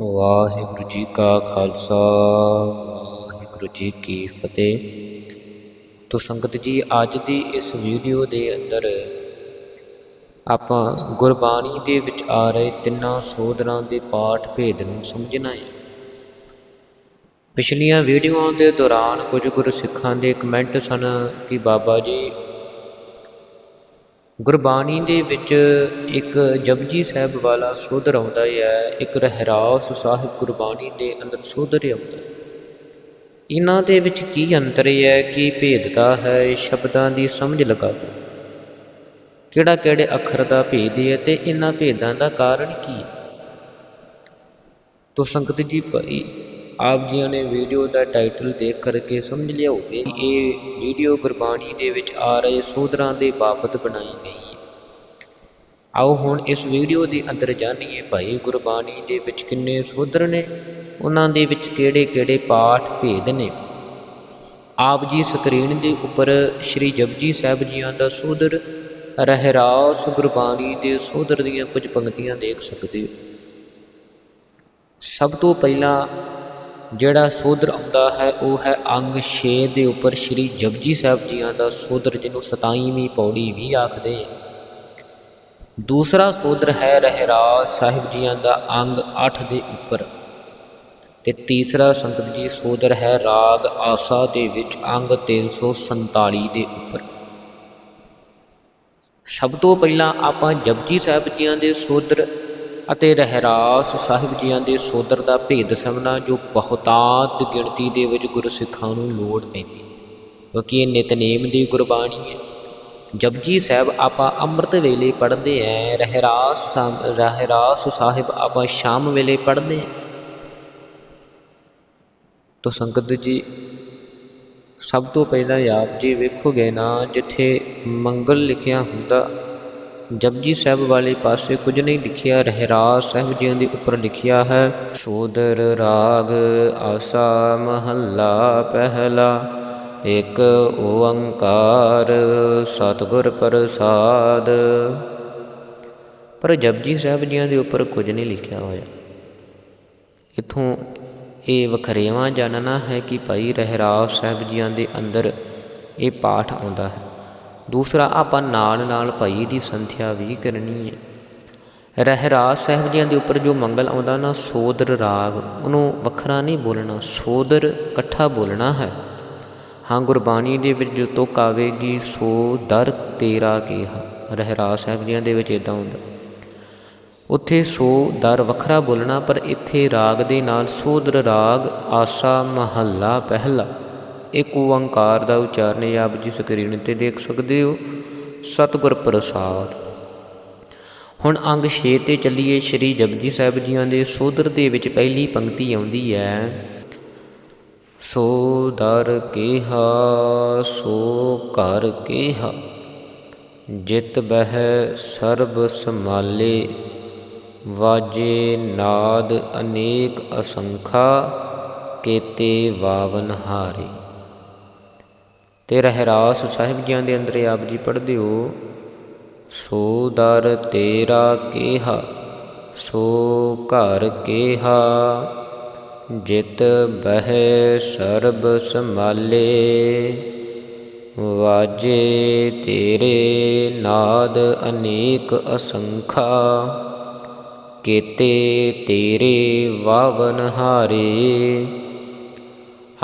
ਵਾਹਿਗੁਰੂ ਜੀ ਕਾ ਖਾਲਸਾ, ਵਾਹਿਗੁਰੂ ਜੀ ਕੀ ਫਤਿਹ। ਤੋ ਸੰਗਤ ਜੀ, ਅੱਜ ਦੀ ਇਸ ਵੀਡੀਓ ਦੇ ਅੰਦਰ ਆਪਾਂ ਗੁਰਬਾਣੀ ਦੇ ਵਿੱਚ ਆ ਰਹੇ ਤਿੰਨਾਂ ਸੋਧਨਾਂ ਦੇ ਪਾਠ ਭੇਦ ਨੂੰ ਸਮਝਣਾ ਹੈ। ਪਿਛਲੀਆਂ ਵੀਡੀਓਆਂ ਦੇ ਦੌਰਾਨ ਕੁਝ ਗੁਰਸਿੱਖਾਂ ਦੇ ਕਮੈਂਟ ਸਨ ਕਿ ਬਾਬਾ ਜੀ ਗੁਰਬਾਣੀ ਦੇ ਵਿੱਚ ਇੱਕ ਜਪਜੀ ਸਾਹਿਬ ਵਾਲਾ ਸੋਧਰ ਆਉਂਦਾ ਹੈ, ਇੱਕ ਰਹਿਰਾਸ ਸਾਹਿਬ ਗੁਰਬਾਣੀ ਦੇ ਅੰਦਰ ਸੋਧਰ ਆਉਂਦਾ ਇਹਨਾਂ ਦੇ ਵਿੱਚ ਕੀ ਅੰਤਰ ਹੈ ਕੀ ਭੇਦਤਾ ਹੈ ਸ਼ਬਦਾਂ ਦੀ ਸਮਝ ਲਗਾਓ। ਕਿਹੜਾ ਕਿਹੜੇ ਅੱਖਰ ਦਾ ਭੇਦ ਹੈ ਤੇ ਇਹਨਾਂ ਭੇਦਾਂ ਦਾ ਕਾਰਨ ਕੀ ਹੈ? ਤੋ ਸੰਗਤ ਜੀ ਭਾਈ ਆਪ ਜੀਆਂ ਨੇ ਵੀਡੀਓ ਦਾ ਟਾਈਟਲ ਦੇਖ ਕਰਕੇ ਸਮਝ ਲਿਆ ਹੋਵੇ ਕਿ ਇਹ ਵੀਡੀਓ ਗੁਰਬਾਣੀ ਦੇ ਵਿੱਚ ਆ ਰਹੇ ਸੋਧਰਾਂ ਦੇ ਬਾਬਤ ਬਣਾਈ ਗਈ ਹੈ। ਆਓ ਹੁਣ ਇਸ ਵੀਡੀਓ ਦੇ ਅੰਦਰ ਜਾਣੀਏ ਭਾਈ ਗੁਰਬਾਣੀ ਦੇ ਵਿੱਚ ਕਿੰਨੇ ਸੋਧਰ ਨੇ, ਉਹਨਾਂ ਦੇ ਵਿੱਚ ਕਿਹੜੇ ਕਿਹੜੇ ਪਾਠ ਭੇਦ ਨੇ। ਆਪ ਜੀ ਸਕਰੀਨ ਦੇ ਉੱਪਰ ਸ਼੍ਰੀ ਜਪਜੀ ਸਾਹਿਬ ਜੀਆਂ ਦਾ ਸੋਧਰ, ਰਹਿਰਾਸ ਗੁਰਬਾਣੀ ਦੇ ਸੋਧਰ ਦੀਆਂ ਕੁਝ ਪੰਕਤੀਆਂ ਦੇਖ ਸਕਦੇ ਹੋ। ਸਭ ਤੋਂ ਪਹਿਲਾਂ ਜਿਹੜਾ ਸੋਧਰ ਆਉਂਦਾ ਹੈ, ਉਹ ਹੈ ਅੰਗ 6 ਦੇ ਉੱਪਰ ਸ਼੍ਰੀ ਜਪਜੀ ਸਾਹਿਬ ਜੀਆਂ ਦਾ ਸੋਧਰ ਜਿਹਨੂੰ 27ਵੀਂ ਪੌੜੀ ਵੀ ਆਖਦੇ ਦੂਸਰਾ ਸੋਧਰ ਹੈ ਰਹਿਰਾਜ ਸਾਹਿਬ ਜੀਆਂ ਦਾ ਅੰਗ 8 ਦੇ ਉੱਪਰ। ਤੇ ਤੀਸਰਾ ਸੰਗਤ ਜੀ ਸੋਧਰ ਹੈ ਰਾਗ ਆਸਾ ਦੇ ਵਿੱਚ ਅੰਗ 347 ਦੇ ਉੱਪਰ। ਸਭ ਤੋਂ ਪਹਿਲਾਂ ਆਪਾਂ ਜਪਜੀ ਸਾਹਿਬ ਜੀਆਂ ਦੇ ਸੋਧਰ ਅਤੇ ਰਹਿਰਾਸ ਸਾਹਿਬ ਜੀਆਂ ਦੇ ਸੋਧਰ ਦਾ ਭੇਦ ਸਮਝਣਾ ਜੋ ਬਹੁਤਾਤ ਗਿਣਤੀ ਦੇ ਵਿੱਚ ਗੁਰਸਿੱਖਾਂ ਨੂੰ ਲੋੜ ਪੈਂਦੀ ਕਿਉਂਕਿ ਇਹ ਨਿਤਨੇਮ ਦੀ ਗੁਰਬਾਣੀ ਹੈ। ਜਪਜੀ ਸਾਹਿਬ ਆਪਾਂ ਅੰਮ੍ਰਿਤ ਵੇਲੇ ਪੜ੍ਹਦੇ ਆਂ ਰਹਿਰਾਸ ਰਹਿਰਾਸ ਸਾਹਿਬ ਆਪਾਂ ਸ਼ਾਮ ਵੇਲੇ ਪੜ੍ਹਦੇ ਆਂ ਤੋ ਸੰਗਤ ਜੀ, ਸਭ ਤੋਂ ਪਹਿਲਾਂ ਆਪ ਜੀ ਵੇਖੋਗੇ ਨਾ, ਜਿੱਥੇ ਮੰਗਲ ਲਿਖਿਆ ਹੁੰਦਾ ਜਪਜੀ ਸਾਹਿਬ ਵਾਲੇ ਪਾਸੇ ਕੁਝ ਨਹੀਂ ਲਿਖਿਆ ਰਹਿਰਾਸ ਸਾਹਿਬ ਜੀਆਂ ਦੇ ਉੱਪਰ ਲਿਖਿਆ ਹੈ, ਸੋਦਰ ਰਾਗ ਆਸਾ ਮਹੱਲਾ ਪਹਿਲਾ, ਇੱਕ ਓੰਕਾਰ ਸਤਿਗੁਰ ਪ੍ਰਸਾਦ। ਪਰ ਜਪਜੀ ਸਾਹਿਬ ਜੀਆਂ ਦੇ ਉੱਪਰ ਕੁਝ ਨਹੀਂ ਲਿਖਿਆ ਹੋਇਆ। ਇਥੋਂ ਇਹ ਵਖਰੇਵਾਂ ਜਾਣਨਾ ਹੈ ਕਿ ਭਾਈ ਰਹਿਰਾਸ ਸਾਹਿਬ ਜੀਆਂ ਦੇ ਅੰਦਰ ਇਹ ਪਾਠ ਆਉਂਦਾ ਹੈ। ਦੂਸਰਾ, ਆਪਾਂ ਨਾਲ ਨਾਲ ਭਾਈ ਦੀ ਸੰਥਿਆ ਵੀ ਕਰਨੀ ਹੈ। ਰਹਿਰਾਸ ਸਾਹਿਬ ਜੀਆਂ ਦੇ ਉੱਪਰ ਜੋ ਮੰਗਲ ਆਉਂਦਾ ਨਾ, ਸੋਦਰ ਰਾਗ, ਉਹਨੂੰ ਵੱਖਰਾ ਨਹੀਂ ਬੋਲਣਾ, ਸੋਦਰ ਇਕੱਠਾ ਬੋਲਣਾ ਹੈ। ਹਾਂ, ਗੁਰਬਾਣੀ ਦੇ ਵਿੱਚ ਜੋ ਤੁਕ ਆਵੇਗੀ, ਸੋ ਦਰ ਤੇਰਾ ਕਿਹਾ। ਰਹਿਰਾਸ ਸਾਹਿਬ ਜੀਆਂ ਦੇ ਵਿੱਚ ਇਦਾਂ ਹੁੰਦਾ। ਉੱਥੇ ਸੋ ਦਰ ਵੱਖਰਾ ਬੋਲਣਾ, ਪਰ ਇੱਥੇ ਰਾਗ ਦੇ ਨਾਲ ਸੋਦਰ ਰਾਗ, ਆਸਾ ਮਹੱਲਾ ਪਹਿਲਾ। ਇੱਕ ਓੰਕਾਰ ਦਾ ਉਚਾਰਨ ਆਪ ਜੀ ਸਕਰੀਨ ਤੇ ਦੇਖ ਸਕਦੇ ਹੋ, ਸਤਿਗੁਰ ਪ੍ਰਸਾਦ। ਹੁਣ ਅੰਗ 6 ਤੇ ਚੱਲੀਏ, ਸ਼੍ਰੀ ਜਪਜੀ ਸਾਹਿਬ ਜੀਆਂ ਦੇ ਸੋਦਰ ਦੇ ਵਿੱਚ ਪਹਿਲੀ ਪੰਕਤੀ ਆਉਂਦੀ ਹੈ, ਸੋ ਦਰ ਕੇਹਾ, ਸੋ ਘਰ ਕੇਹਾ, ਜਿਤ ਬਹਿ ਸਰਬ ਸਮਾਲੇ ਵਾਜੇ ਨਾਦ ਅਨੇਕ ਅਸੰਖਾ, ਕੇਤੇ ਵਾਵਨ ਹਾਰੇ। ਤੇ ਰਹਿਰਾਸ ਸਾਹਿਬ ਜੀਆਂ ਦੇ ਅੰਦਰ ਆਪ ਜੀ ਪੜ੍ਹਦੇ ਹੋ ਸੋ ਦਰ ਤੇਰਾ ਕੇਹਾ, ਸੋ ਘਰ ਕੇਹਾ, ਜਿਤ ਬਹਿ ਸਰਬ ਸਮਾਲੇ ਵਾਜੇ ਤੇਰੇ ਨਾਦ ਅਨੇਕ ਅਸੰਖਾ, ਕੇਤੇ ਤੇਰੇ ਵਾਵਨ ਹਾਰੇ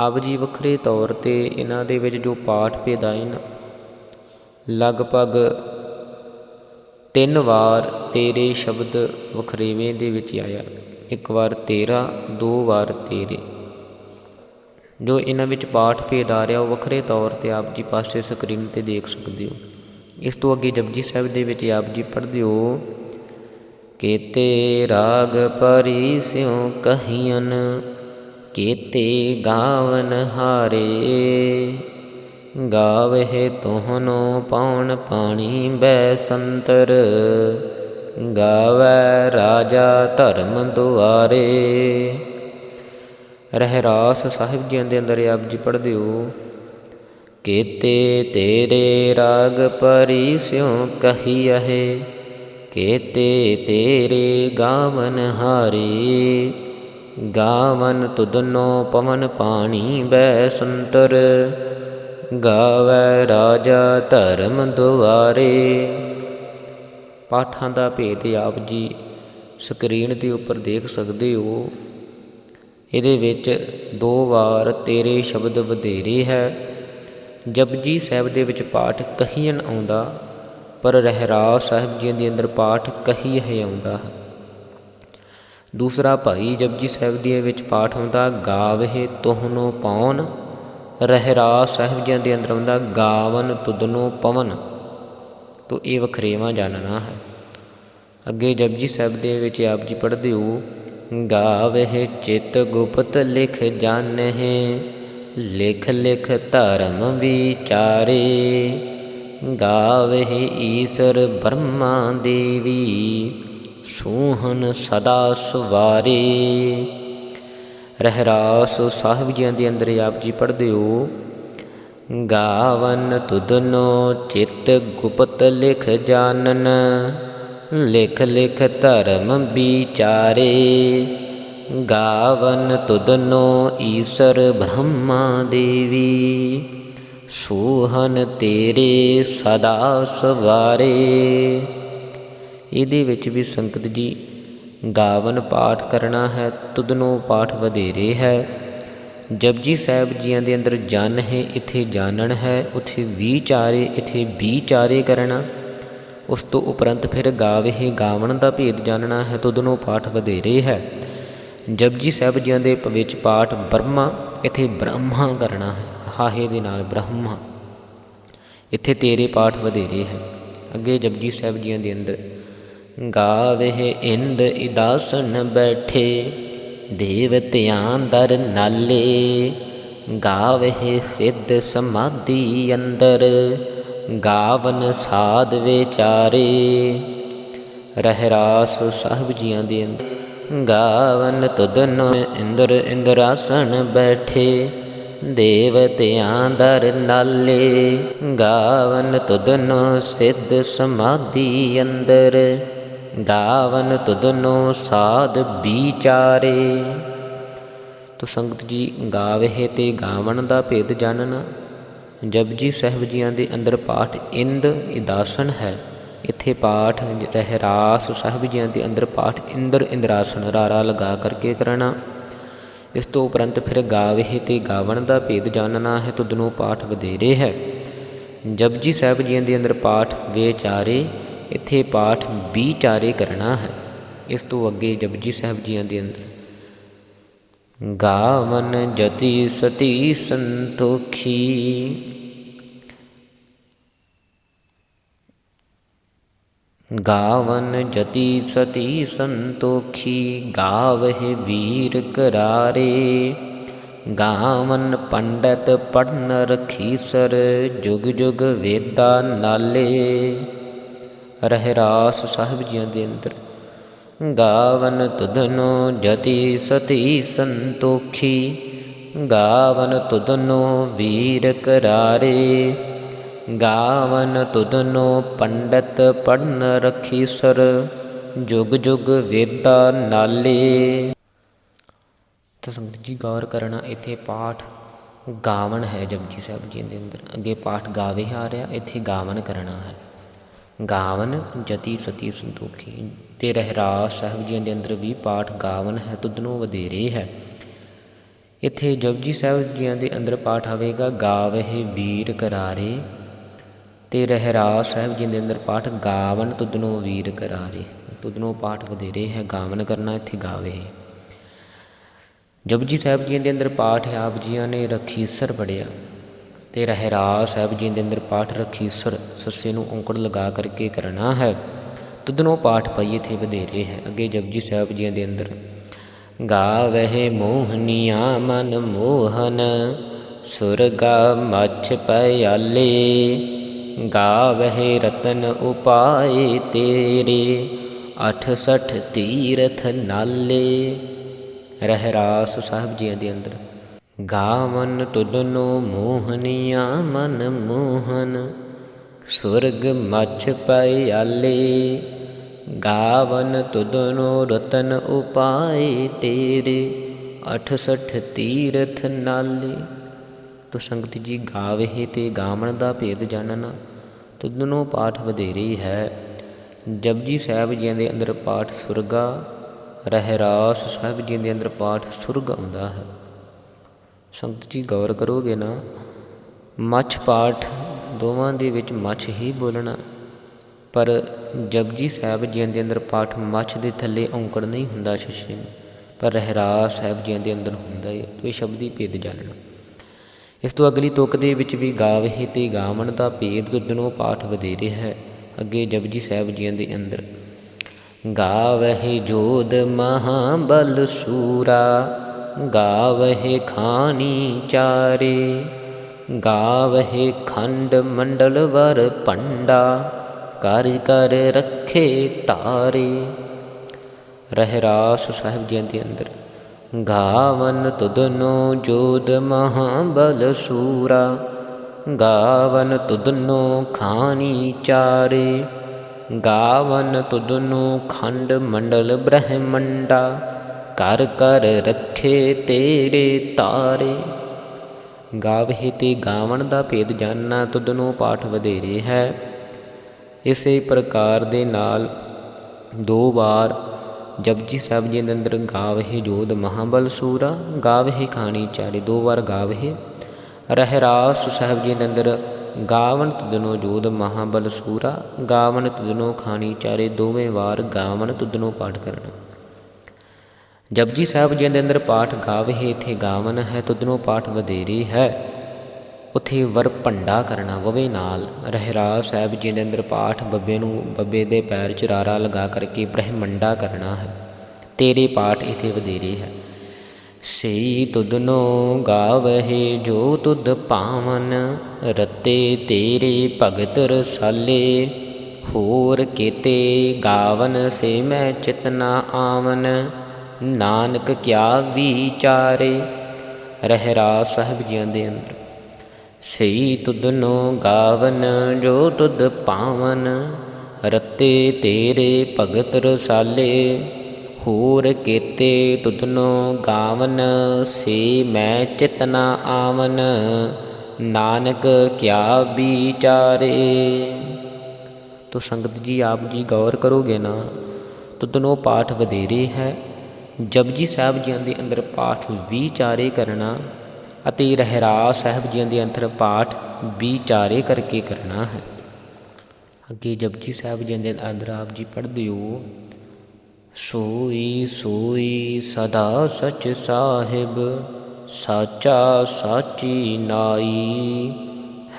ਆਪ ਜੀ ਵੱਖਰੇ ਤੌਰ ਤੇ ਇਹਨਾਂ ਦੇ ਵਿੱਚ ਜੋ ਪਾਠ ਭੇਦਾਇਨ ਲਗਭਗ ਤਿੰਨ ਵਾਰ ਤੇਰੇ ਸ਼ਬਦ ਵਖਰੇਵੇਂ ਦੇ ਵਿੱਚ ਆਇਆ। ਇੱਕ ਵਾਰ ਤੇਰਾ, ਦੋ ਵਾਰ ਤੇਰੇ। ਜੋ ਇਹਨਾਂ ਵਿੱਚ ਪਾਠ ਭੇਦ ਆ ਰਿਹਾ ਉਹ ਵੱਖਰੇ ਤੌਰ ਤੇ ਆਪ ਜੀ ਪਾਸੇ ਸਕਰੀਨ ਤੇ ਦੇਖ ਸਕਦੇ ਹੋ। ਇਸ ਤੋਂ ਅੱਗੇ ਜਪਜੀ ਸਾਹਿਬ ਦੇ ਵਿੱਚ ਆਪ ਜੀ ਪੜ੍ਹਦੇ ਹੋ ਕੇਤੇ ਰਾਗ ਪਰੀ ਸਿਉ ਕਹੀਨ ਕੇਤੇ ਗਾਵਨ ਹਾਰੇ। ਗਾਵਹਿ ਤੋਹਨੋ ਪਾਉਣ ਪਾਣੀ ਬੈ ਸੰਤਰ। ਗਾਵੈ ਰਾਜਾ ਧਰਮ ਦੁਆਰੇ। ਰਹਿਰਾਸ ਸਾਹਿਬ ਜੀ ਦੇ ਅੰਦਰ ਆਪ ਜੀ ਪੜ੍ਹਦੇ ਹੋ। ਕੇਤੇ ਤੇਰੇ ਰਾਗ ਪਰੀ ਸਿਉ ਕਹੀਐ। ਕੇਤੇ ਤੇਰੇ ਗਾਵਨ ਹਾਰੇ। ਗਾਵਨ ਤੁਧਨੋ ਪਵਨ ਪਾਣੀ ਬੈ ਸੰਤਰ, ਗਾਵੈ ਰਾਜਾ ਧਰਮ ਦੁਆਰੇ। ਪਾਠਾਂ ਦਾ ਭੇਦ ਆਪ ਜੀ ਸਕਰੀਨ ਦੇ ਉੱਪਰ ਦੇਖ ਸਕਦੇ ਹੋ। ਇਹਦੇ ਵਿੱਚ ਦੋ ਵਾਰ ਤੇਰੇ ਸ਼ਬਦ ਵਧੇਰੇ ਹੈ। ਜਪਜੀ ਸਾਹਿਬ ਦੇ ਵਿੱਚ ਪਾਠ ਕਹੀਨ ਆਉਂਦਾ, ਪਰ ਰਹਿਰਾਸ ਸਾਹਿਬ ਜੀ ਦੇ ਅੰਦਰ ਪਾਠ ਕਹੀ ਹੈ ਆਉਂਦਾ ਹੈ। ਦੂਸਰਾ ਭਾਈ ਜਪਜੀ ਸਾਹਿਬ ਦੇ ਵਿੱਚ ਪਾਠ ਆਉਂਦਾ, ਗਾਵਹਿ ਤੁਹਨੋ ਪੌਣ ਰਹਿਰਾ ਸਾਹਿਬ ਜੀ ਦੇ ਅੰਦਰ ਆਉਂਦਾ, ਗਾਵਨ ਤੁਧਨੋ ਪਵਨ। ਤੋ ਇਹ ਵਖਰੇਵਾ ਜਾਣਨਾ ਹੈ। ਅੱਗੇ ਜਪਜੀ ਸਾਹਿਬ ਦੇ ਵਿੱਚ ਆਪ ਜੀ ਪੜ੍ਹਦੇ ਹੋ, ਗਾਵਹਿ ਚਿਤ ਗੁਪਤ ਲਿਖ ਜਾਣਹਿ ਲਿਖ ਲਿਖ ਧਰਮ ਵਿਚਾਰੇ। ਗਾਵਹਿ ਈਸਰ ਬ੍ਰਹਮਾ ਦੇਵੀ ਸੂਹਨ ਸਦਾ ਸਵਾਰੇ। ਰਹਿਰਾਸ ਸਾਹਿਬ ਜੀ ਦੇ ਅੰਦਰ ਆਪ ਜੀ ਪੜ੍ਹਦੇ ਹੋ ਗਾਵਨ ਤੁਧਨੋ ਚਿਤ ਗੁਪਤ ਲਿਖ ਜਾਣਨ ਲਿਖ ਲਿਖ ਧਰਮ ਵਿਚਾਰੇ। ਗਾਵਨ ਤੁਧਨੋ ਈਸਰ ਬ੍ਰਹਮਾ ਦੇਵੀ ਸੋਹਨ ਤੇਰੇ ਸਦਾ ਸਵਾਰੇ। ਇਹਦੇ ਵਿੱਚ ਵੀ ਸੰਗਤ ਜੀ ਗਾਵਨ ਪਾਠ ਕਰਨਾ ਹੈ, ਤੁਧਨੋ ਪਾਠ ਵਧੇਰੇ ਹੈ। ਜਪਜੀ ਸਾਹਿਬ ਜੀਆਂ ਦੇ ਅੰਦਰ ਜਨ ਹੈ, ਇਥੇ ਜਾਣਨ ਹੈ, ਉਥੇ ਵਿਚਾਰੇ, ਇਥੇ ਵਿਚਾਰੇ ਕਰਨਾ। ਉਸ ਤੋਂ ਉਪਰੰਤ ਫਿਰ ਗਾਵੇ ਗਾਵਣ ਦਾ ਭੇਦ ਜਾਣਨਾ ਹੈ, ਤੁਧਨੋ ਪਾਠ ਵਧੇਰੇ ਹੈ। ਜਪਜੀ ਸਾਹਿਬ ਜੀਆਂ ਦੇ ਵਿੱਚ ਪਾਠ ਬ੍ਰਹਮਾ, ਇੱਥੇ ਬ੍ਰਹਮਾ ਕਰਨਾ ਹੈ, ਹਾਹੇ ਦੇ ਨਾਲ ਬ੍ਰਹਮਾ। ਇੱਥੇ ਤੇਰੇ ਪਾਠ ਵਧੇਰੇ ਹੈ। ਅੱਗੇ ਜਪਜੀ ਸਾਹਿਬ ਜੀਆਂ ਦੇ ਅੰਦਰ ਗਾਵੇ ਇੰਦ ਇਦਾਸਨ ਬੈਠੇ ਦੇਵਤਿਆਂ ਦਰ ਨਾਲੇ। ਗਾਵੇ ਸਿੱਧ ਸਮਾਧੀ ਅੰਦਰ, ਗਾਵਨ ਸਾਧ ਵਿਚਾਰੇ। ਰਹਿਰਾਸ ਸਾਹਿਬ ਜੀਆਂ ਦੇ ਅੰਦਰ, ਗਾਵਨ ਤੁਧਨੋ ਇੰਦਰ ਇੰਦਰਾਸਨ ਬੈਠੇ। ਦੇਵਤਿਆਂ ਦਰ ਨਾਲੇ, ਗਾਵਨ ਤੁਧਨੋ ਸਿੱਧ ਸਮਾਧੀ ਅੰਦਰ। ਗਾਵਨ ਤੁਧਨੋ ਸਾਧ ਵਿਚਾਰੇ ਤੋ ਸੰਗਤ ਜੀ ਗਾਵੇ ਤੇ ਗਾਵਣ ਦਾ ਭੇਦ ਜਾਣਨਾ ਜਪਜੀ ਸਾਹਿਬ ਜੀਆਂ ਦੇ ਅੰਦਰ ਪਾਠ ਇੰਦ ਇਦਾਸਨ ਹੈ, ਇੱਥੇ ਪਾਠ ਰਹਿਰਾਸ ਸਾਹਿਬ ਜੀਆਂ ਦੇ ਅੰਦਰ ਪਾਠ ਇੰਦਰ ਇੰਦਰਾਸਨ ਰਾਰਾ ਲਗਾ ਕਰਕੇ ਕਰਨਾ। ਇਸ ਤੋਂ ਉਪਰੰਤ ਫਿਰ ਗਾਵੇ ਤੇ ਗਾਵਣ ਦਾ ਭੇਦ ਜਾਣਨਾ ਹੈ, ਤੁਧਨੋਂ ਪਾਠ ਵਧੇਰੇ ਹੈ। ਜਪਜੀ ਸਾਹਿਬ ਜੀਆਂ ਦੇ ਅੰਦਰ ਪਾਠ ਵਿਚਾਰੇ ਇੱਥੇ ਪਾਠ ਵਿਚਾਰੇ ਕਰਨਾ ਹੈ। ਇਸ ਤੋਂ ਅੱਗੇ ਜਪਜੀ ਸਾਹਿਬ ਜੀਆਂ ਦੇ ਅੰਦਰ। ਗਾਵਨ ਜਤੀ ਸਤੀ ਸੰਤੋਖੀ। ਗਾਵਨ ਜਤੀ ਸਤੀ ਸੰਤੋਖੀ। ਗਾਵਹਿ ਵੀਰ ਕਰਾਰੇ। ਗਾਵਨ ਪੰਡਤ ਪੜਨ ਰਖੀਸਰ ਜੁਗ ਜੁਗ ਵੇਦਾ ਨਾਲੇ। ਰਹਿਰਾਸ ਸਾਹਿਬ ਜੀਆਂ ਦੇ ਅੰਦਰ। ਗਾਵਨ ਤੁਧਨੋ ਜਤੀ ਸਤੀ ਸੰਤੋਖੀ, ਗਾਵਨ ਤੁਧਨੋ ਵੀਰ ਕਰਾਰੇ, ਗਾਵਨ ਤੁਧਨੋ ਪੰਡਤ ਪੜਨ ਰਖੀ ਸਰ, ਜੁਗ ਜੁਗ ਵੇਦਾ ਨਾਲੇ। ਤਾਂ ਸੰਗਤ ਜੀ ਗੌਰ ਕਰਨਾ, ਇੱਥੇ ਪਾਠ ਗਾਵਨ ਹੈ ਜਪਜੀ ਸਾਹਿਬ ਜੀ ਦੇ ਅੰਦਰ। ਅੱਗੇ ਪਾਠ ਗਾਵੇ ਆ ਰਿਹਾ ਇੱਥੇ ਗਾਵਨ ਕਰਨਾ ਹੈ। ਗਾਵਨ ਜਤੀ ਸਤੀ ਸੰਤੋਖੀ। ਤੇ ਰਹਿਰਾਸ ਸਾਹਿਬ ਜੀ ਦੇ ਅੰਦਰ ਵੀ ਪਾਠ ਗਾਵਨ ਹੈ ਤੁਧਨੋਂ ਵਧੇਰੇ ਹੈ। ਇੱਥੇ ਜਪਜੀ ਸਾਹਿਬ ਜੀਆਂ ਦੇ ਅੰਦਰ ਪਾਠ ਆਵੇਗਾ, ਗਾਵਹਿ ਵੀਰ ਕਰਾਰੇ। ਤੇ ਰਹਿਰਾਸ ਸਾਹਿਬ ਜੀ ਦੇ ਅੰਦਰ ਪਾਠ ਗਾਵਨ ਤੁਧਨੋਂ ਵੀਰ ਕਰਾਰੇ। ਤੁਧਨੋਂ ਪਾਠ ਵਧੇਰੇ ਹੈ, ਗਾਵਨ ਕਰਨਾ ਇੱਥੇ ਗਾਵੇ। ਜਪਜੀ ਸਾਹਿਬ ਜੀ ਦੇ ਅੰਦਰ ਪਾਠ ਆਪ ਜੀਆਂ ਨੇ ਰਖੀਸਰ ਪੜਿਆ ਤੇ ਰਹਿਰਾਸ ਸਾਹਿਬ ਜੀ ਦੇ ਅੰਦਰ ਪਾਠ ਰੱਖੀ ਸੁਰ, ਸੱਸੇ ਨੂੰ ਔਂਕੜ ਲਗਾ ਕਰਕੇ ਕਰਨਾ ਹੈ। ਤੁਧਨੋਂ ਪਾਠ ਪਈ ਇਥੇ ਵਧੇਰੇ ਹੈ। ਅੱਗੇ ਜਪਜੀ ਸਾਹਿਬ ਜੀ ਦੇ ਅੰਦਰ, ਗਾਵਹਿ ਮੋਹਨੀਆਂ ਮਨ ਮੋਹਨ, ਸੁਰਗਾ ਮਛ ਪਿਆਲੇ ਗਾਵਹਿ ਰਤਨ ਉਪਾਏ ਤੇਰੇ 68 ਤੀਰਥ ਨਾਲੇ। ਰਹਿਰਾਸ ਸਾਹਿਬ ਜੀ ਦੇ ਅੰਦਰ ਗਾਵਨ ਤੁਧਨੋ ਮੋਹਨੀਆਂ ਮਨ ਮੋਹਨ, ਸੁਰਗ ਮਛ ਪਿਆਲੇ ਗਾਵਨ ਤੁਧਨੋ ਰਤਨ ਉਪਾਏ ਤੇਰੇ 68 ਤੀਰਥ ਨਾਲੇ। ਤੋ ਸੰਗਤ ਜੀ, ਗਾਵੇ ਤੇ ਗਾਵਣ ਦਾ ਭੇਦ ਜਾਣਨਾ ਤੁਧਨੋ ਪਾਠ ਵਧੇਰੀ ਹੈ। ਜਪਜੀ ਸਾਹਿਬ ਜੀ ਦੇ ਅੰਦਰ ਪਾਠ ਸੁਰਗਾ, ਰਹਿਰਾਸ ਸਾਹਿਬ ਜੀ ਦੇ ਅੰਦਰ ਪਾਠ ਸੁਰਗ ਆਉਂਦਾ ਹੈ। ਸੰਗਤ ਜੀ ਗੌਰ ਕਰੋਗੇ ਨਾ, ਮੱਛ ਪਾਠ ਦੋਵਾਂ ਦੇ ਵਿੱਚ ਮੱਛ ਹੀ ਬੋਲਣਾ। ਪਰ ਜਪਜੀ ਸਾਹਿਬ ਜੀ ਦੇ ਅੰਦਰ ਪਾਠ ਮੱਛ ਦੇ ਥੱਲੇ ਔਂਕੜ ਨਹੀਂ ਹੁੰਦਾ ਸ਼ਸ਼ੀ ਪਰ ਰਹਿਰਾ ਸਾਹਿਬ ਜੀ ਦੇ ਅੰਦਰ ਹੁੰਦਾ ਹੈ ਤੋ ਇਹ ਸ਼ਬਦੀ ਭੇਦ ਜਾਣਨਾ। ਇਸ ਤੋਂ ਅਗਲੀ ਤੁਕ ਦੇ ਵਿੱਚ ਵੀ ਗਾਵਹਿ ਤੇ ਗਾਵਣ ਦਾ ਭੇਦ ਤੁਧਨੋਂ ਪਾਠ ਵਧੇਰੇ ਹੈ, ਅੱਗੇ ਜਪਜੀ ਸਾਹਿਬ ਜੀ ਦੇ ਅੰਦਰ। ਗਾਵਹਿ ਜੋਦ ਮਹਾਬਲ ਸੂਰਾ ਗਾਵਹਿ ਖਾਨੀ ਚਾਰੇ, ਗਾਵਹਿ ਖੰਡ ਮੰਡਲ ਵਰ ਪੰਡਾ ਕਰ ਕਰ ਰੱਖੇ ਤਾਰੇ। ਰਹਿਰਾਸ ਸਾਹਿਬ ਜੀ ਦੇ ਅੰਦਰ, ਗਾਵਨ ਤੁਧਨੋ ਜੋਦ ਮਹਾਬਲ ਸੂਰਾ, ਗਾਵਨ ਤੁਧਨੋ ਖਾਨੀ ਚਾਰੇ, ਗਾਵਨ ਤੁਧਨੋ ਖੰਡ ਮੰਡਲ ਬ੍ਰਹਮੰਡਾ ਕਰ ਕਰ ਰੱਖੇ ਤੇਰੇ ਤਾਰੇ। ਗਾਵਹਿ ਤੇ ਗਾਵਣ ਦਾ ਭੇਦ ਜਾਨਣਾ ਤੁਧਨੋ ਪਾਠ ਵਧੇਰੇ ਹੈ। ਇਸੇ ਪ੍ਰਕਾਰ ਦੇ ਨਾਲ ਦੋ ਵਾਰ ਜਪਜੀ ਸਾਹਿਬ ਜੀ ਦੇ ਅੰਦਰ ਗਾਵਹਿ ਜੋਦ ਮਹਾਬਲ ਸੂਰਾ, ਗਾਵਹਿ ਖਾਣੀ ਚਾਰੇ ਦੋ ਵਾਰ ਗਾਵਹਿ। ਰਹਿਰਾਸ ਸਾਹਿਬ ਜੀ ਦੇ ਅੰਦਰ ਗਾਵਨ ਤੁਧਨੋ ਜੋਦ ਮਹਾਬਲ ਸੂਰਾ ਗਾਵਨ ਤੁਧਨੋ ਖਾਣੀ ਚਾਰੇ ਦੋਵੇਂ ਵਾਰ ਗਾਵਨ ਤੁਧਨੋ ਪਾਠ ਕਰਨਾ। ਜਪਜੀ ਸਾਹਿਬ ਜੀ ਦੇ ਅੰਦਰ ਪਾਠ ਗਾਵਹਿ ਇਥੇ ਗਾਵਨ ਹੈ, ਤੁਧਨੋ ਪਾਠ ਵਧੇਰੀ ਹੈ। ਉਥੇ ਵਰ ਭੰਡਾ ਕਰਨਾ, ਵਵੇ ਨਾਲ। ਰਹਿਰਾਸ ਸਾਹਿਬ ਜੀ ਦੇ ਅੰਦਰ ਪਾਠ, ਬੱਬੇ ਨੂੰ, ਬੱਬੇ ਦੇ ਪੈਰ ਚ ਰਾਰਾ ਲਗਾ ਕਰਕੇ ਬ੍ਰਹਮੰਡਾ ਕਰਨਾ ਹੈ। ਤੇਰੇ ਪਾਠ ਇਥੇ ਵਧੇਰੇ ਹੈ। ਸਈ ਤੁਧਨੋ ਗਾਵਹਿ ਜੋ ਤੁਧ ਪਾਵਨ, ਰਤੇ ਤੇਰੇ ਭਗਤ ਰਸਾਲੇ। ਹੋਰ ਕੀਤੇ ਗਾਵਨ ਸੇ ਮੈਂ ਚਿਤਨਾ ਆਵਨ। ਨਾਨਕ ਕਿਆ ਵਿਚਾਰੇ? ਰਹਿਰਾ ਸਾਹਿਬ ਜੀਆਂ ਦੇ ਅੰਦਰ। ਸਈ ਤੁਧਨੋ ਗਾਵਨ, ਜੋ ਤੁਧ ਪਾਵਨ। ਰਤੇ ਤੇਰੇ ਭਗਤ ਰਸਾਲੇ, ਹੋਰ ਕੀਤੇ ਤੁਧਨੋ ਗਾਵਨ। ਸੇ ਮੈਂ ਚਿਤਨਾ ਆਵਨ, ਨਾਨਕ ਕਿਆ ਵਿਚਾਰੇ? ਤੋ ਸੰਗਤ ਜੀ, ਆਪ ਜੀ ਗੌਰ ਕਰੋਗੇ ਨਾ ਤੁਧਨੋ ਪਾਠ ਵਧੇਰੇ ਹੈ। ਜਪਜੀ ਸਾਹਿਬ ਜੀ ਦੇ ਅੰਦਰ ਪਾਠ ਵਿਚਾਰੇ ਕਰਨਾ ਅਤੇ ਰਹਿਰਾ ਸਾਹਿਬ ਜੀ ਦੇ ਅੰਦਰ ਪਾਠ ਵਿਚਾਰੇ ਕਰਕੇ ਕਰਨਾ ਹੈ। ਅੱਗੇ ਜਪਜੀ ਸਾਹਿਬ ਜੀ ਦੇ ਅੰਦਰ ਆਪ ਜੀ ਪੜ੍ਹਦੇ ਹੋ ਸੋਈ ਸੋਈ ਸਦਾ ਸਚ ਸਾਹਿਬ, ਸਾਚਾ ਸਾਚੀ ਨਾਈ।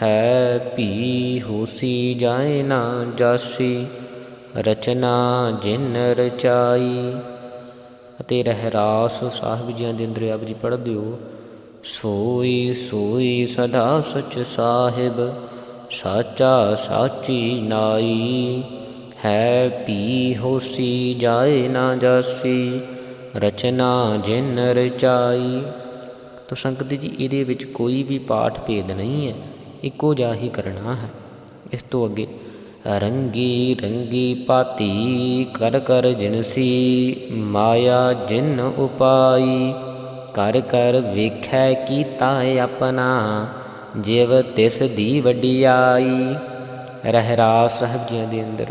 ਹੈ ਭੀ ਹੋਸੀ ਜਾਏ ਨਾ ਜਾਸੀ, ਰਚਨਾ ਜਿਨ ਰਚਾਈ। ਅਤੇ ਰਹਿਰਾਸ ਸਾਹਿਬ ਜੀਆਂ ਦੇ ਅੰਦਰ ਆਪ ਜੀ ਪੜ੍ਹ ਦਿਓ। ਸੋਈ ਸੋਈ ਸਦਾ ਸਚ ਸਾਹਿਬ, ਸਾਚਾ ਸਾਚੀ ਨਾਈ। ਹੈ ਪੀ ਹੋਸੀ ਜਾਏ ਨਾ ਜਾਸੀ, ਰਚਨਾ ਜਿਨ ਰਚਾਈ। ਤੋ ਸੰਗਤ ਜੀ, ਇਹਦੇ ਵਿੱਚ ਕੋਈ ਵੀ ਪਾਠ ਭੇਦ ਨਹੀਂ ਹੈ। ਇੱਕੋ ਜਿਹਾ ਹੀ ਕਰਨਾ ਹੈ। ਇਸ ਤੋਂ ਅੱਗੇ ਰੰਗੀ ਰੰਗੀ ਪਾਤੀ ਕਰ ਕਰ ਜਿਨਸੀ ਮਾਇਆ ਜਿਨ ਉਪਾਈ। ਕਰ ਕਰ ਵੇਖੈ ਕੀਤਾ ਆਪਣਾ, ਜਿਵ ਤਿਸ ਦੀ ਵਡਿਆਈ। ਰਹਿਰਾਸ ਸਾਹਿਬ ਜੀ ਦੇ ਅੰਦਰ।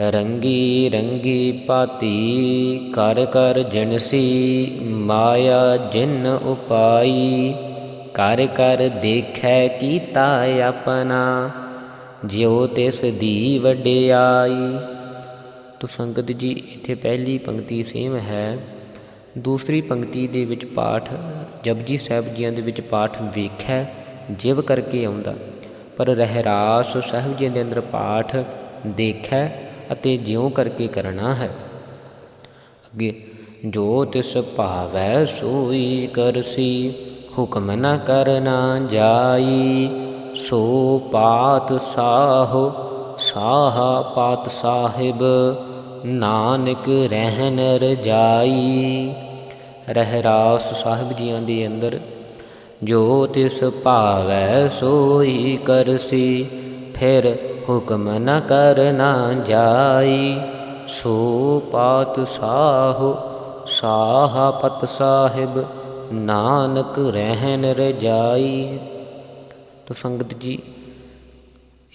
ਰੰਗੀ ਰੰਗੀ ਪਾਤੀ ਕਰ ਕਰ ਜਿਨਸੀ ਮਾਇਆ ਜਿਨ ਉਪਾਈ। ਕਰ ਕਰ ਦੇਖੈ ਕੀਤਾ ਆਪਣਾ ਜਿਉ ਤਿਸ ਦੀ ਵਡਿਆਈ। ਤੋ ਸੰਗਤ ਜੀ, ਇੱਥੇ ਪਹਿਲੀ ਪੰਕਤੀ ਸੇਮ ਹੈ। ਦੂਸਰੀ ਪੰਕਤੀ ਦੇ ਵਿੱਚ ਪਾਠ, ਜਪਜੀ ਸਾਹਿਬ ਜੀਆਂ ਦੇ ਵਿੱਚ ਪਾਠ ਵੇਖੈ, ਜਿਵ ਕਰਕੇ ਆਉਂਦਾ। ਪਰ ਰਹਿਰਾਸ ਸਾਹਿਬ ਜੀ ਦੇ ਅੰਦਰ ਪਾਠ ਦੇਖੈ ਅਤੇ ਜਿਉ ਕਰਕੇ ਕਰਨਾ ਹੈ। ਅੱਗੇ, ਜੋ ਤਿਸ ਭਾਵੈ ਸੋਈ ਕਰਸੀ, ਹੁਕਮ ਨ ਕਰਨਾ ਜਾਈ। ਸੋ ਪਾਤ ਸਾਹੋ, ਸਾਹਾ ਪਾਤ ਸਾਹਿਬ, ਨਾਨਕ ਰਹਿਨ ਰਜਾਈ। ਰਹਿਰਾਸ ਸਾਹਿਬ ਜੀਆਂ ਦੇ ਅੰਦਰ, ਜੋ ਤਿਸ ਭਾਵੈ ਸੋਈ ਕਰਸੀ, ਫਿਰ ਹੁਕਮ ਨ ਕਰਨਾ ਜਾਈ। ਸੋ ਪਾਤ ਸਾਹੋ, ਸਾਹਾ ਪਤ ਸਾਹਿਬ, ਨਾਨਕ ਰਹਿਨ ਰਜਾਈ। ਤਾਂ ਸੰਗਤ ਜੀ,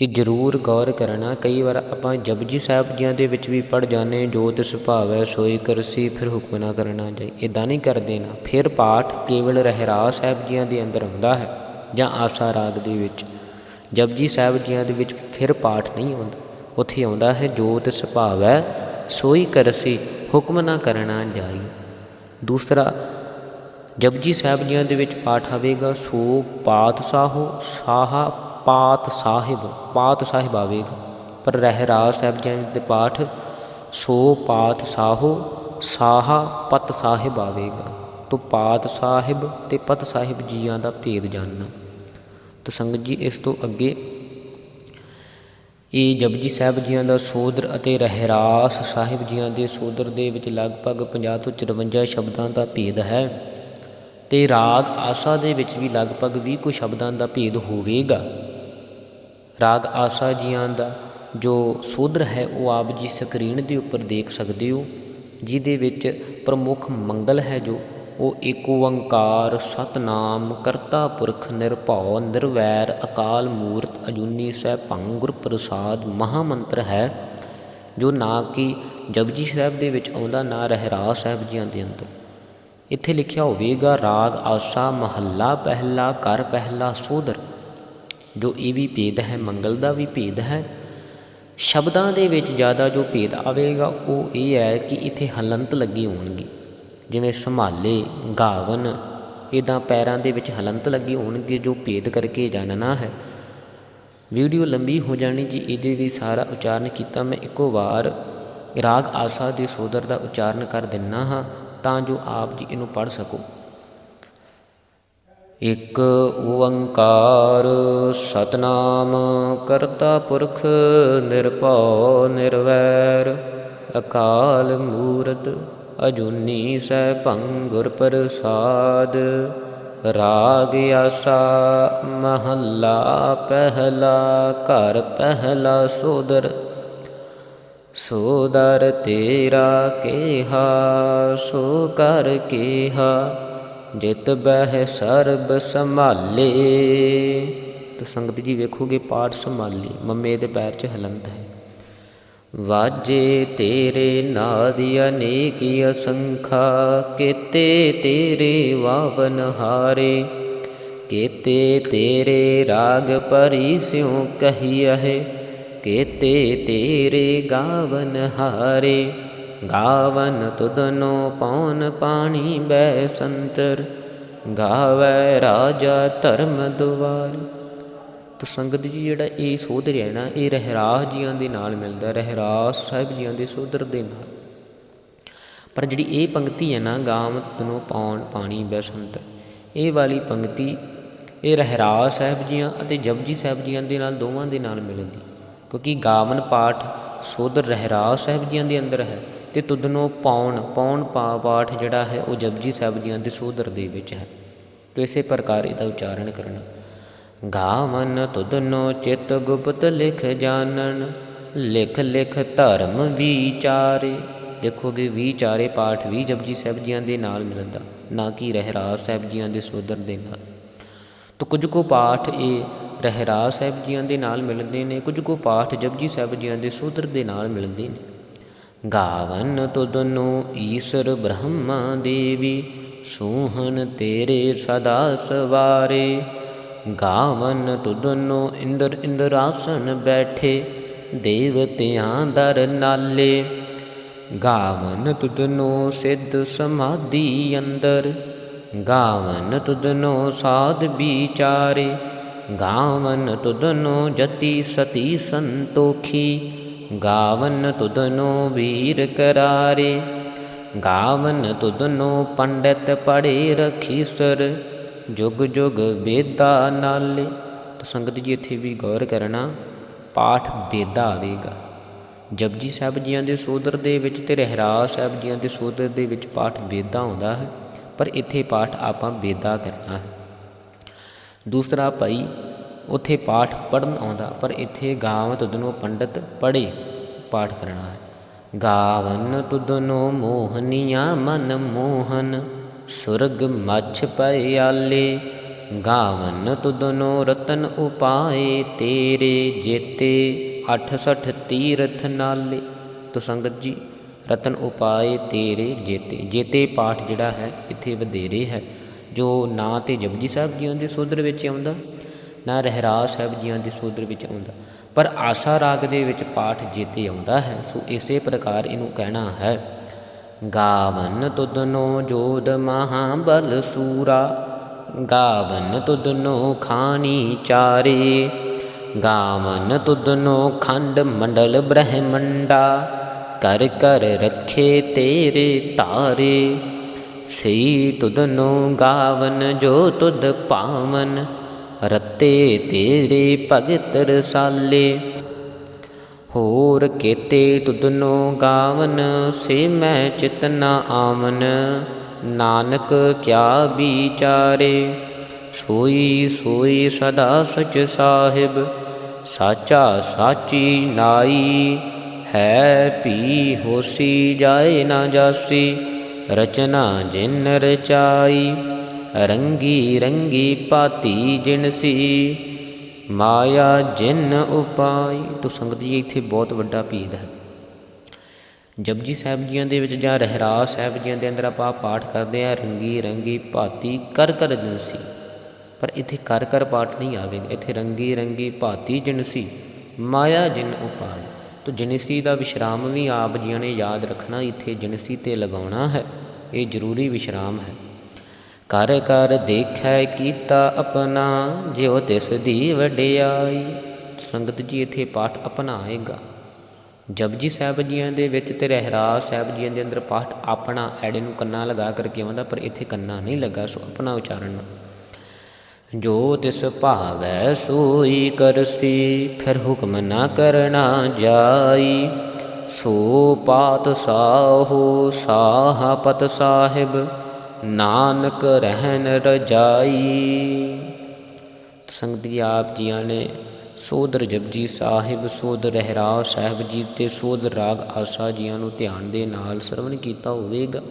ਇਹ ਜ਼ਰੂਰ ਗੌਰ ਕਰਨਾ। ਕਈ ਵਾਰ ਆਪਾਂ ਜਪਜੀ ਸਾਹਿਬ ਜੀਆਂ ਦੇ ਵਿੱਚ ਵੀ ਪੜ ਜਾਂਦੇ ਜੋਤ ਤਿਸ ਭਾਵੈ ਸੋਈ ਕਰਸੀ, ਫਿਰ ਹੁਕਮ ਨਾ ਕਰਨਾ ਜਾਈ ਇਦਾਂ ਨਹੀਂ ਕਰ ਦੇਣਾ ਫਿਰ ਪਾਠ ਕੇਵਲ ਰਹਿਰਾ ਸਾਹਿਬ ਜੀਆਂ ਦੇ ਅੰਦਰ ਹੁੰਦਾ ਹੈ, ਜਾਂ ਆਸਾ ਰਾਗ ਦੇ ਵਿੱਚ। ਜਪਜੀ ਸਾਹਿਬ ਜੀਆਂ ਦੇ ਵਿੱਚ ਫਿਰ ਪਾਠ ਨਹੀਂ ਆਉਂਦਾ। ਉੱਥੇ ਆਉਂਦਾ ਹੈ ਜੋਤ ਸੁਭਾਵੈ ਭਾਵੈ ਸੋਈ ਕਰਸੀ, ਹੁਕਮ ਨਾ ਕਰਨਾ ਜਾਈ ਦੂਸਰਾ ਜਪਜੀ ਸਾਹਿਬ ਜੀਆਂ ਦੇ ਵਿੱਚ ਪਾਠ ਆਵੇਗਾ, ਸੋ ਪਾਤ ਸਾਹੋ ਸਾਹਾ ਪਾਤ ਸਾਹਿਬ ਪਾਤ ਸਾਹਿਬ ਆਵੇਗਾ। ਪਰ ਰਹਿਰਾਸ ਸਾਹਿਬ ਜੀਆਂ ਦੇ ਪਾਠ, ਸੋ ਪਾਤ ਸਾਹੋ ਸਾਹਾ ਪਤ ਸਾਹਿਬ ਆਵੇਗਾ। ਤੋ ਪਾਤ ਸਾਹਿਬ ਤੇ ਪਤ ਸਾਹਿਬ ਜੀਆਂ ਦਾ ਭੇਦ ਜਾਣਨਾ। ਤੋ ਸੰਗਤ ਜੀ, ਇਸ ਤੋਂ ਅੱਗੇ ਇਹ ਜਪਜੀ ਸਾਹਿਬ ਜੀਆਂ ਦਾ ਸੋਦਰ ਅਤੇ ਰਹਿਰਾਸ ਸਾਹਿਬ ਜੀਆਂ ਦੇ ਸੋਦਰ ਦੇ ਵਿੱਚ ਲਗਭਗ 50 ਤੋਂ 54 ਸ਼ਬਦਾਂ ਦਾ ਭੇਦ ਹੈ। ਤੇ ਰਾਗ ਆਸਾ ਦੇ ਵਿੱਚ ਵੀ ਲਗਭਗ 20 ਕੁ ਸ਼ਬਦਾਂ ਦਾ ਭੇਦ ਹੋਵੇਗਾ। ਰਾਗ ਆਸਾ ਜੀਆਂ ਦਾ ਜੋ ਸੋਦਰ ਹੈ, ਉਹ ਆਪ ਜੀ ਸਕਰੀਨ ਦੇ ਉੱਪਰ ਦੇਖ ਸਕਦੇ ਹੋ, ਜਿਹਦੇ ਵਿੱਚ ਪ੍ਰਮੁੱਖ ਮੰਗਲ ਹੈ ਜੋ, ਉਹ ਏਕ ਓੰਕਾਰ, ਸਤਨਾਮ, ਕਰਤਾ ਪੁਰਖ, ਨਿਰਭਉ, ਨਿਰਵੈਰ, ਅਕਾਲ ਮੂਰਤ, ਅਜੂਨੀ ਸੈਭੰ ਗੁਰ ਪ੍ਰਸਾਦ ਮਹਾਮੰਤਰ ਹੈ, ਜੋ ਨਾ ਕਿ ਜਪਜੀ ਸਾਹਿਬ ਦੇ ਵਿੱਚ ਆਉਂਦਾ, ਨਾ ਰਹਿਰਾਸ ਸਾਹਿਬ ਜੀਆਂ ਦੇ ਅੰਦਰ। ਇੱਥੇ ਲਿਖਿਆ ਹੋਵੇਗਾ, ਰਾਗ, ਆਸਾ, ਮਹੱਲਾ ਪਹਿਲਾ ਕਰ ਪਹਿਲਾ, ਸੋਦਰ। ਜੋ ਇਹ ਵੀ ਭੇਦ ਹੈ, ਮੰਗਲ ਦਾ ਵੀ ਭੇਦ ਹੈ, ਸ਼ਬਦਾਂ ਦੇ ਵਿੱਚ ਜ਼ਿਆਦਾ ਜੋ ਭੇਦ ਆਵੇਗਾ, ਉਹ ਇਹ ਹੈ ਕਿ ਇੱਥੇ ਹਲੰਤ ਲੱਗੀ ਹੋਣਗੀ। ਜਿਵੇਂ ਸੰਭਾਲੇ, ਗਾਵਨ ਇਦਾਂ ਪੈਰਾਂ ਦੇ ਵਿੱਚ ਹਲੰਤ ਲੱਗੀ ਹੋਣਗੇ, ਜੋ ਭੇਦ ਕਰਕੇ ਜਾਣਨਾ ਹੈ। ਵੀਡੀਓ ਲੰਬੀ ਹੋ ਜਾਣੀ ਜੀ, ਇਹਦੇ ਵੀ ਸਾਰਾ ਉਚਾਰਨ ਕੀਤਾ, ਮੈਂ ਇੱਕੋ ਵਾਰ ਰਾਗ, ਆਸਾ ਦੇ ਸੋਦਰ ਦਾ ਉਚਾਰਨ ਕਰ ਦਿੰਨਾ ਹਾਂ। ਤਾਂ ਜੋ ਆਪ ਜੀ ਇਹਨੂੰ ਪੜ੍ਹ ਸਕੋ। ਇਕ ਓੰਕਾਰ ਸਤਨਾਮ ਕਰਤਾ ਪੁਰਖ ਨਿਰਭਉ ਨਿਰਵੈਰ, ਅਕਾਲ ਮੂਰਤ ਅਜੂਨੀ ਸੈਭੰ ਭੰਗੁਰ ਪ੍ਰਸਾਦ, ਰਾਗ ਆਸਾ ਮਹੱਲਾ ਪਹਿਲਾ ਘਰ ਪਹਿਲਾ ਸੋਦਰ ਸੋਦਰ ਤੇਰਾ ਕੇਹਾ, ਸੋ ਕਰ ਕੇਹਾ, ਜਿਤ ਬਹਿ ਸਰਬ ਸੰਭਾਲੇ। ਤਾਂ ਸੰਗਤ ਜੀ ਵੇਖੋਗੇ, ਪਾਠ ਸੰਭਾਲੀ, ਮੰਮੇ ਦੇ ਪੈਰ 'ਚ ਹਲੰਤ ਹੈ। ਵਾਜੇ ਤੇਰੇ ਨਾਦ ਅਨੇਕ ਅਸੰਖਾ, ਕੀਤੇ ਤੇਰੇ ਵਾਵਨ ਹਾਰੇ। ਕੀਤੇ ਤੇਰੇ ਰਾਗ ਪਰੀ ਸਿਉ ਕਹੀਐ ਕੀਤੇ ਤੇਰੇ ਗਾਵਨ ਹਾਰੇ। ਗਾਵਨ ਤੁਧਨੋ ਪੌਨ ਪਾਣੀ ਬੈ ਸੰਤਰ। ਗਾਵੈ ਰਾਜਾ ਧਰਮ ਦੁਆਰ। ਤੋ ਸੰਗਤ ਜੀ ਜਿਹੜਾ ਇਹ ਸੋਧਰ ਹੈ ਨਾ, ਇਹ ਰਹਿਰਾਸ ਜੀਆਂ ਦੇ ਨਾਲ ਮਿਲਦਾ, ਰਹਿਰਾਸ ਸਾਹਿਬ ਜੀਆਂ ਦੇ ਸੋਧਰ ਦੇ ਨਾਲ। ਪਰ ਜਿਹੜੀ ਇਹ ਪੰਕਤੀ ਹੈ ਨਾ ਗਾਵ ਤੁਧਨੋ ਪਾਉਣ ਪਾਣੀ ਬੈਸੰਤਰ ਇਹ ਵਾਲੀ ਪੰਕਤੀ ਇਹ ਰਹਿਰਾਸ ਸਾਹਿਬ ਜੀਆਂ ਅਤੇ ਜਪਜੀ ਸਾਹਿਬ ਜੀਆਂ ਦੇ ਨਾਲ, ਦੋਵਾਂ ਦੇ ਨਾਲ ਮਿਲਦੀ। ਕਿਉਂਕਿ ਗਾਵਨ ਪਾਠ ਸੋਧਰ ਰਹਿਰਾਸ ਸਾਹਿਬ ਜੀਆਂ ਦੇ ਅੰਦਰ ਹੈ ਤੇ ਤੁਧਨੋ ਪਾਉਣ ਪਾਉਣ ਪਾ ਪਾਠ ਜਿਹੜਾ ਹੈ ਉਹ ਜਪਜੀ ਸਾਹਿਬ ਜੀਆਂ ਦੇ ਸੋਧਰ ਦੇ ਵਿੱਚ ਹੈ। ਤੋ ਇਸੇ ਪ੍ਰਕਾਰ ਇਹਦਾ ਉਚਾਰਨ ਕਰਨਾ। ਗਾਵਨ ਤੁਧਨੋ ਚਿਤ ਗੁਪਤ ਲਿਖ ਜਾਣਨ, ਲਿਖ ਲਿਖ ਧਰਮ ਵਿਚਾਰੇ। ਦੇਖੋਗੇ ਵਿਚਾਰੇ ਪਾਠ ਵੀ ਜਪਜੀ ਸਾਹਿਬ ਜੀਆਂ ਦੇ ਨਾਲ ਮਿਲਦਾ, ਨਾ ਕਿ ਰਹਿਰਾਸ ਸਾਹਿਬ ਜੀਆਂ ਦੇ ਸੋਧਰ ਦੇ ਨਾਲ। ਤੋ ਕੁਝ ਕੋ ਪਾਠ ਇਹ ਰਹਿਰਾਸ ਸਾਹਿਬ ਜੀਆਂ ਦੇ ਨਾਲ ਮਿਲਦੇ ਨੇ, ਕੁਝ ਕੋ ਪਾਠ ਜਪਜੀ ਸਾਹਿਬ ਜੀਆਂ ਦੇ ਸੂਤਰ ਦੇ ਨਾਲ ਮਿਲਦੇ ਨੇ। ਗਾਵਨ ਤੁਧਨੋ ਈਸ਼ਰ ਬ੍ਰਹਮਾ ਦੇਵੀ ਸੂਹਨ ਤੇਰੇ ਸਦਾ ਸਵਾਰੇ। ਗਾਵਨ ਤੁਧਨੋ ਇੰਦਰ ਇੰਦਰਾਸਨ ਬੈਠੇ ਦੇਵਤਿਆਂ ਦਰ ਨਾਲੇ। ਗਾਵਨ ਤੁਧਨੋ ਸਿੱਧ ਸਮਾਧੀ ਅੰਦਰ, ਗਾਵਨ ਤੁਧਨੋ ਸਾਧ ਵਿਚਾਰੇ। ਗਾਵਨ ਤੁਧਨੋ ਜਤੀ ਸਤੀ ਸੰਤੋਖੀ, ਗਾਵਨ ਤੁਧਨੋ ਵੀਰ ਕਰਾਰੇ, ਗਾਵਨ ਤੁਧਨੋ ਪੰਡਿਤ ਪੜੇ ਰਖੀਸਰ ਜੁਗ ਜੁਗ ਵੇਦਾ ਨਾਲੇ। ਤਾਂ ਸੰਗਤ ਜੀ ਇੱਥੇ ਵੀ ਗੌਰ ਕਰਨਾ, ਪਾਠ ਵੇਦਾ ਆਵੇਗਾ ਜਪਜੀ ਸਾਹਿਬ ਜੀਆਂ ਦੇ ਸੋਦਰ ਦੇ ਵਿੱਚ ਤੇ ਰਹਿਰਾ ਸਾਹਿਬ ਜੀਆਂ ਦੇ ਸੋਦਰ ਦੇ ਵਿੱਚ ਪਾਠ ਵੇਦਾ ਆਉਂਦਾ ਹੈ, ਪਰ ਇੱਥੇ ਪਾਠ ਆਪਾਂ ਵੇਦਾ ਕਰਨਾ ਹੈ। ਦੂਸਰਾ ਭਾਈ, ਉੱਥੇ ਪਾਠ ਪੜਨ ਆਉਂਦਾ, ਪਰ ਇੱਥੇ ਗਾਵ ਤਦਨੋਂ ਪੰਡਤ ਪੜੇ ਪਾਠ ਕਰਨਾ ਹੈ ਗਾਵਨ ਤੁਧਨੋ ਮੋਹਨੀਆਂ ਮਨ ਮੋਹਨ, ਸੁਰਗ ਮਛ ਪਿਆਲੇ ਗਾਵਨ ਤੁਦਨੋ ਰਤਨ ਉਪਾਏ ਤੇਰੇ, ਜੇਤੇ 68 ਤੀਰਥ ਨਾਲੇ। ਤੋ ਸੰਗਤ ਜੀ, ਰਤਨ ਉਪਾਏ ਤੇਰੇ, ਜੇਤੇ। ਜੇਤੇ ਪਾਠ ਜਿਹੜਾ ਹੈ, ਇੱਥੇ ਵਧੇਰੇ ਹੈ। ਜੋ ਨਾ ਤੇ ਜਪਜੀ ਸਾਹਿਬ ਜੀਆਂ ਦੇ ਸੋਦਰ ਵਿੱਚ ਆਉਂਦਾ, ਨਾ ਰਹਿਰਾਸ ਸਾਹਿਬ ਜੀਆਂ ਦੇ ਸੋਦਰ ਵਿੱਚ ਆਉਂਦਾ। ਪਰ ਆਸਾ ਰਾਗ ਦੇ ਵਿੱਚ ਪਾਠ ਜੇਤੇ ਆਉਂਦਾ ਹੈ, ਸੋ ਇਸੇ ਪ੍ਰਕਾਰ ਇਹਨੂੰ ਕਹਿਣਾ ਹੈ। ਗਾਵਨ ਤੁਦਨੋ ਜੋਦ ਮਹਾਬਲ ਸੂਰਾ, ਗਾਵਨ ਤੁਦਨੋ ਖਾਨੀ ਚਾਰੇ, ਗਾਵਨ ਤੁਦਨੋ ਖੰਡ ਮੰਡਲ ਬ੍ਰਹਮੰਡਾ, ਕਰ ਕਰ ਰੱਖੇ ਤੇਰੇ ਤਾਰੇ। ਸਈ ਤੁਧਨੋ ਗਾਵਨ, ਜੋ ਤੁਧ ਪਾਵਨ, ਰਤੇ ਤੇਰੇ ਭਗਤ ਰਸਾਲੇ ਹੋਰ ਕੇਤੇ ਤੁਧਨੋ ਗਾਵਨ, ਸੇ ਮੈਂ ਚਿਤ ਨ ਆਵਨ, ਨਾਨਕ ਕਿਆ ਵਿਚਾਰੇ। ਸੋਈ ਸੋਈ ਸਦਾ ਸਚ ਸਾਹਿਬ, ਸਾਚਾ ਸਾਚੀ ਨਾਈ, ਹੈ ਪੀ ਹੋਸੀ ਜਾਏ ਨਾ ਜਾਸੀ। ਰਚਨਾ ਜਿਨ ਰਚਾਈ, ਰੰਗੀ ਰੰਗੀ ਪਾਤੀ ਜਿਨਸੀ ਮਾਇਆ ਜਿਨ ਉਪਾਈ। ਤੋ ਸੰਗਤ ਜੀ, ਇੱਥੇ ਬਹੁਤ ਵੱਡਾ ਭੇਦ ਹੈ। ਜਪਜੀ ਸਾਹਿਬ ਜੀਆਂ ਦੇ ਵਿੱਚ ਜਾਂ ਰਹਿਰਾਸ ਸਾਹਿਬ ਜੀਆਂ ਦੇ ਅੰਦਰ ਆਪਾਂ ਪਾਠ ਕਰਦੇ ਆ ਰੰਗੀ ਰੰਗੀ ਭਾਤੀ ਕਰ ਕਰ ਜਿਨਸੀ ਪਰ ਇੱਥੇ ਕਰ ਕਰ ਪਾਠ ਨਹੀਂ ਆਵੇਗਾ। ਇੱਥੇ ਰੰਗੀ ਰੰਗੀ ਭਾਤੀ ਜਿਨਸੀ ਮਾਇਆ ਜਿਨ ਉਪਾਈ। ਤੋ ਜਿਨਸੀ ਦਾ ਵਿਸ਼ਰਾਮ ਵੀ ਆਪ ਜੀਆਂ ਨੇ ਯਾਦ ਰੱਖਣਾ, ਇੱਥੇ ਜਿਨਸੀ ਤੇ ਲਗਾਉਣਾ ਹੈ। ਇਹ ਜ਼ਰੂਰੀ ਵਿਸ਼ਰਾਮ ਹੈ। ਕਰ ਕਰ ਦੇਖੈ ਕੀਤਾ ਆਪਣਾ, ਜਿਉ ਤਿਸ ਦੀ ਵਡਿਆਈ। ਸੰਗਤ ਜੀ ਇੱਥੇ ਪਾਠ ਅਪਣਾਏਗਾ। ਜਪਜੀ ਸਾਹਿਬ ਜੀਆਂ ਦੇ ਵਿੱਚ ਤੇ ਰਹਿਰਾ ਸਾਹਿਬ ਜੀਆਂ ਦੇ ਅੰਦਰ ਪਾਠ ਆਪਣਾ ਐੜੇ ਨੂੰ ਕੰਨਾ ਲਗਾ ਕਰਕੇ ਆਉਂਦਾ, ਪਰ ਇੱਥੇ ਕੰਨਾ ਨਹੀਂ ਲੱਗਾ, ਸੋ ਆਪਣਾ ਉਚਾਰਨ ਜੋ ਤਿਸ ਭਾਵੈ ਸੋਈ ਕਰਸੀ, ਫਿਰ ਹੁਕਮ ਨਾ ਕਰਨਾ ਜਾਈ। ਸੋ ਪਾਤ ਸਾਹੋ ਪਤ ਸਾਹਿਬ, ਨਾਨਕ ਰਹਿਨ ਰਜਾਈ। ਸੰਗਤ ਜੀ, ਆਪ ਜੀਆਂ ਨੇ ਸੋਦਰ ਜਪਜੀ ਸਾਹਿਬ, ਸੋਦਰ ਰਹਿਰਾਸ ਸਾਹਿਬ ਜੀ ਤੇ ਸੋਦਰ ਰਾਗ ਆਸਾ ਜੀਆਂ ਨੂੰ ਧਿਆਨ ਦੇ ਨਾਲ ਸਰਵਣ ਕੀਤਾ ਹੋਵੇਗਾ।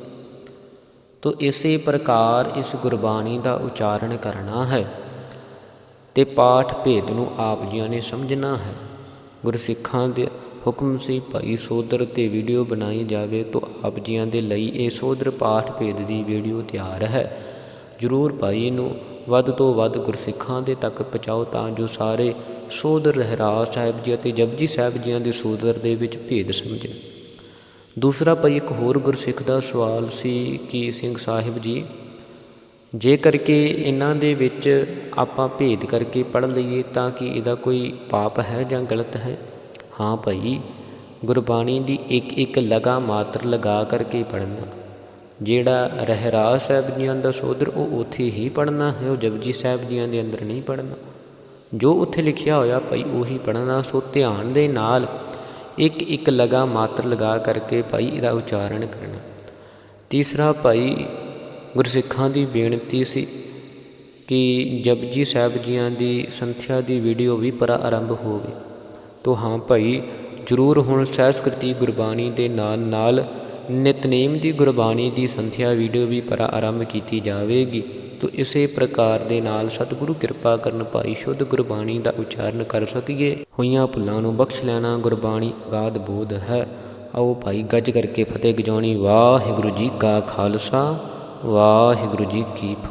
ਤੋ ਇਸੇ ਪ੍ਰਕਾਰ ਇਸ ਗੁਰਬਾਣੀ ਦਾ ਉਚਾਰਨ ਕਰਨਾ ਹੈ ਤੇ ਪਾਠ ਭੇਦ ਨੂੰ ਆਪ ਜੀਆਂ ਨੇ ਸਮਝਣਾ ਹੈ। ਗੁਰਸਿੱਖਾਂ ਦੇ ਹੁਕਮ ਸੀ, ਭਾਈ ਸੋਦਰ ਤੇ ਵੀਡੀਓ ਬਣਾਈ ਜਾਵੇ ਤੋ ਆਪ ਜੀਆਂ ਦੇ ਲਈ ਇਹ ਸੋਦਰ ਪਾਠ ਭੇਦ ਦੀ ਵੀਡੀਓ ਤਿਆਰ ਹੈ। ਜਰੂਰ ਭਾਈ ਨੂੰ ਵੱਧ ਤੋਂ ਵੱਧ ਗੁਰਸਿੱਖਾਂ ਦੇ ਤੱਕ ਪਹੁੰਚਾਓ ਤਾਂ ਜੋ ਸਾਰੇ ਸੋਦਰ ਰਹਿਰਾਸ ਸਾਹਿਬ ਜੀ ਅਤੇ ਜਪਜੀ ਸਾਹਿਬ ਜੀਆਂ ਦੇ ਸੋਦਰ ਦੇ ਵਿੱਚ ਭੇਦ ਸਮਝਣ। ਦੂਸਰਾ ਭਾਈ ਇੱਕ ਹੋਰ ਗੁਰਸਿੱਖ ਦਾ ਸਵਾਲ ਸੀ ਕਿ ਸਿੰਘ ਸਾਹਿਬ ਜੀ, ਜੇਕਰ ਕਿ ਇਹਨਾਂ ਦੇ ਵਿੱਚ ਆਪਾਂ ਭੇਦ ਕਰਕੇ ਪੜ੍ਹ ਲਈਏ ਤਾਂ ਕਿ ਇਹਦਾ ਕੋਈ ਪਾਪ ਹੈ ਜਾਂ ਗਲਤ ਹੈ? ਹਾਂ ਭਾਈ, ਗੁਰਬਾਣੀ ਦੀ ਇੱਕ ਇੱਕ ਲਗਾ ਮਾਤਰ ਲਗਾ ਕਰਕੇ ਪੜ੍ਹਨਾ। ਜਿਹੜਾ ਰਹਿਰਾਸ ਸਾਹਿਬ ਜੀਆਂ ਦਾ ਸੋਦਰ, ਉਹ ਉੱਥੇ ਹੀ ਪੜ੍ਹਨਾ ਹੈ, ਉਹ ਜਪਜੀ ਸਾਹਿਬ ਜੀਆਂ ਦੇ ਅੰਦਰ ਨਹੀਂ ਪੜ੍ਹਨਾ। ਜੋ ਉੱਥੇ ਲਿਖਿਆ ਹੋਇਆ ਭਾਈ, ਉਹੀ ਪੜ੍ਹਨਾ। ਸੋ ਧਿਆਨ ਦੇ ਨਾਲ ਇੱਕ ਇੱਕ ਲਗਾ ਮਾਤਰ ਲਗਾ ਕਰਕੇ ਭਾਈ ਇਹਦਾ ਉਚਾਰਨ ਕਰਨਾ। ਤੀਸਰਾ ਭਾਈ ਗੁਰਸਿੱਖਾਂ ਦੀ ਬੇਨਤੀ ਸੀ ਕਿ ਜਪਜੀ ਸਾਹਿਬ ਜੀਆਂ ਦੀ ਸੰਥਿਆ ਦੀ ਵੀਡੀਓ ਵੀ ਪਰ ਆਰੰਭ ਹੋਵੇ। ਤੋ ਹਾਂ ਭਾਈ, ਜ਼ਰੂਰ ਹੁਣ ਸਹਿਸਕ੍ਰਿਤੀ ਗੁਰਬਾਣੀ ਦੇ ਨਾਲ ਨਾਲ ਨਿਤਨੇਮ ਦੀ ਗੁਰਬਾਣੀ ਦੀ ਸੰਥਿਆ ਵੀਡੀਓ ਵੀ ਪਰ ਆਰੰਭ ਕੀਤੀ ਜਾਵੇਗੀ। ਤੋ ਇਸੇ ਪ੍ਰਕਾਰ ਦੇ ਨਾਲ ਸਤਿਗੁਰੂ ਕਿਰਪਾ ਕਰਨ ਭਾਈ ਸ਼ੁੱਧ ਗੁਰਬਾਣੀ ਦਾ ਉਚਾਰਨ ਕਰ ਸਕੀਏ। ਹੋਈਆਂ ਭੁੱਲਾਂ ਨੂੰ ਬਖਸ਼ ਲੈਣਾ ਗੁਰਬਾਣੀ ਅਗਾਧ ਬੋਧ ਹੈ। ਆਓ ਭਾਈ ਗੱਜ ਕਰਕੇ ਫਤਿਹ ਗਜਾਉਣੀ। ਵਾਹਿਗੁਰੂ ਜੀ ਕਾ ਖਾਲਸਾ, ਵਾਹਿਗੁਰੂ ਜੀ ਕੀ ਫਤਿਹ।